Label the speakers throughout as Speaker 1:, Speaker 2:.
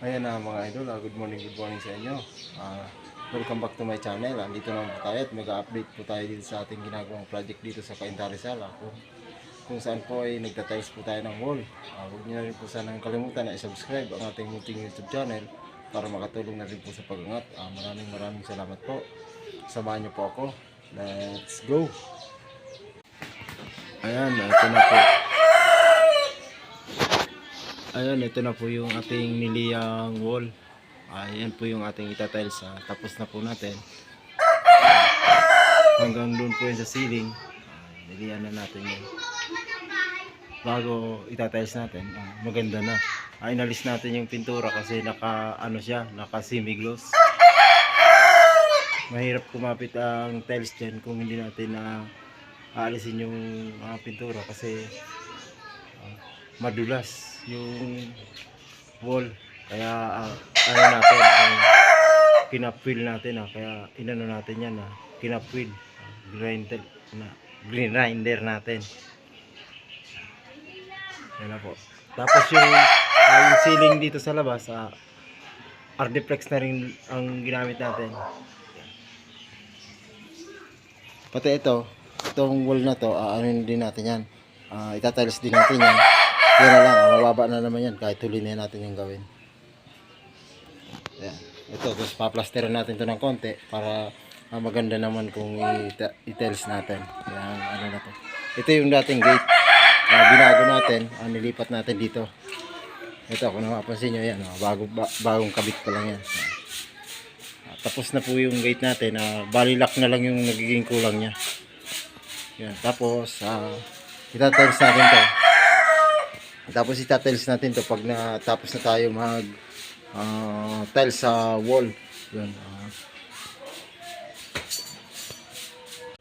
Speaker 1: Ayan na mga idol, ah, good morning, good morning sa inyo. Ah, welcome back to my channel. Andito naman po tayo at mag-update po tayo dito sa ating ginagawang project dito sa Cainta Rizal. ah, kung, kung saan po ay nagtatiles po tayo ng wall. Ah, huwag niyo na rin po sanang kalimutan na i-subscribe ang ating munting YouTube channel para makatulong na rin po sa pag-angat. Ah, maraming maraming salamat po. Samahan niyo po ako. Let's go! Ayan, ito na po. Ayan, ito na po yung ating niliyang wall. Ayan po yung ating itatiles. Ah. Tapos na po natin. Hanggang doon po yun sa ceiling. Ah, niliyan na natin yun. Bago itatiles natin, ah, maganda na. Ah, inalis natin yung pintura kasi naka, ano siya, naka semi-gloss. Mahirap kumapit ang tiles dyan kung hindi natin na aalisin yung mga pintura kasi ah, madulas yung wall. Kaya ah, ano natin ang kinapwil natin ah, kaya inano natin yan ah, kinapwil grinder na grinder natin. Yan na po. Tapos yung, ah, yung ceiling dito sa labas ah, Ardiplex na rin ang ginamit natin. Pati ito itong wall na to ah, ano din natin yan? Ah, itatiles din natin yan yan na lang, mababa na naman yan kahit huli na natin yung gawin. Yan. Ito, tapos paplasterin natin to ng konti para ah, maganda naman kung i-tiles natin. Yan, ano na to. Ito yung dating gate. Ah, binago natin, ah, nilipat natin dito. Ito, kung napapansin nyo, yan, ah, bago, ba- bagong kabit pa lang yan. Ah, tapos na po yung gate natin, ah, bali lock na lang yung nagiging kulang niya. Yan, tapos, ah, itatiles natin to. Tapos itatiles natin to pag natapos na tayo mag ah, tiles sa wall. Yan. ah.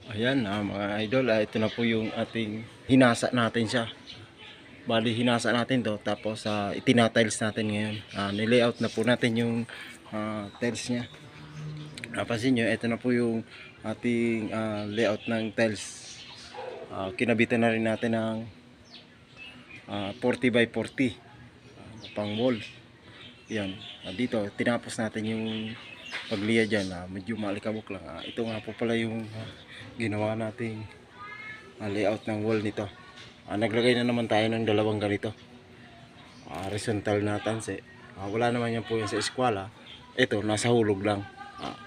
Speaker 1: Ayan ah, mga idol, ah, ito na po yung ating hinasa natin siya. Bali hinasa natin to tapos ah, itinatiles natin ngayon. Ah, nilayout na po natin yung ah, tiles niya. Napansin nyo, ito na po yung ating ah, layout ng tiles. Ah, kinabitan na rin natin ng ah, 40 by 40 ah, pang wall. Yan. Ah, dito tinapos natin yung pagliya dyan. Ah, medyo malikabok lang. Ah, ito nga po pala yung ah, ginawa nating ah, layout ng wall nito. Ah, naglagay na naman tayo ng dalawang ganito. Ah, horizontal na tanse. Ah, wala naman yan po yan sa eskwela ito nasa hulog lang. Ah,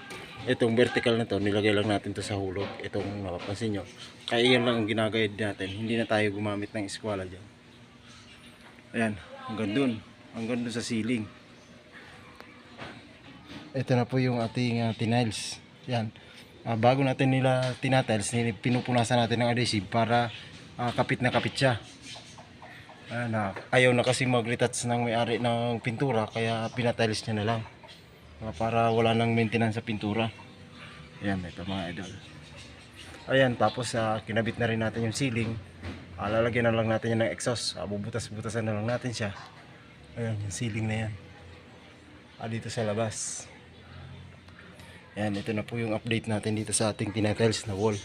Speaker 1: itong vertical na to nilagay lang natin to sa hulog. Itong napapansin nyo. Kaya yan lang ang ginagayad natin. Hindi na tayo gumamit ng eskwela dyan Ayan, hanggang dun. Hanggang dun sa ceiling. Ito na po yung ating uh, tiniles. Yan. Ah, bago natin nila tinatiles, pinupunasan natin ng adhesive para ah, kapit na kapit siya. Ayan, ah, ayaw na kasi mag-retouch ng may-ari ng pintura, kaya pinatiles niya na lang. Ah, para wala nang maintenance sa pintura. Ayan, ito mga idol. Ayan, tapos ah, kinabit na rin natin yung ceiling. Ah, lalagyan na lang natin yan ng exhaust. Ah, bubutas-butasan na lang natin siya. Ayan, yung ceiling na yan. Ah, dito sa labas. Ayan, ito na po yung update natin dito sa ating tinatiles na wall.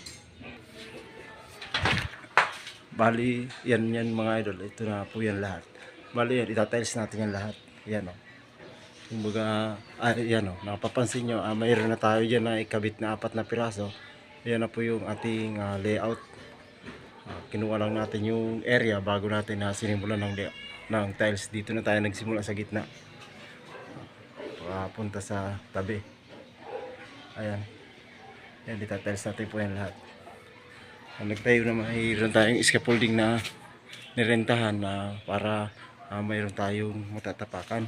Speaker 1: Bali, yan yan mga idol. Ito na po yan lahat. Bali, yan, itatiles natin yan lahat. Yan o. Kumbaga, ah, yan o. Napapansin nyo, ah, mayroon na tayo dyan na ikabit na apat na piraso. Yan na po yung ating ah, layout. Kinuha lang natin yung area bago natin na sinimulan ng, ng tiles. Dito na tayo nagsimula sa gitna. Ah, punta sa tabi. Ayan. Yan, itatiles natin po yan lahat. Nagtayo na mayroon tayong scaffolding na nirentahan na para ah, mayroon tayong matatapakan.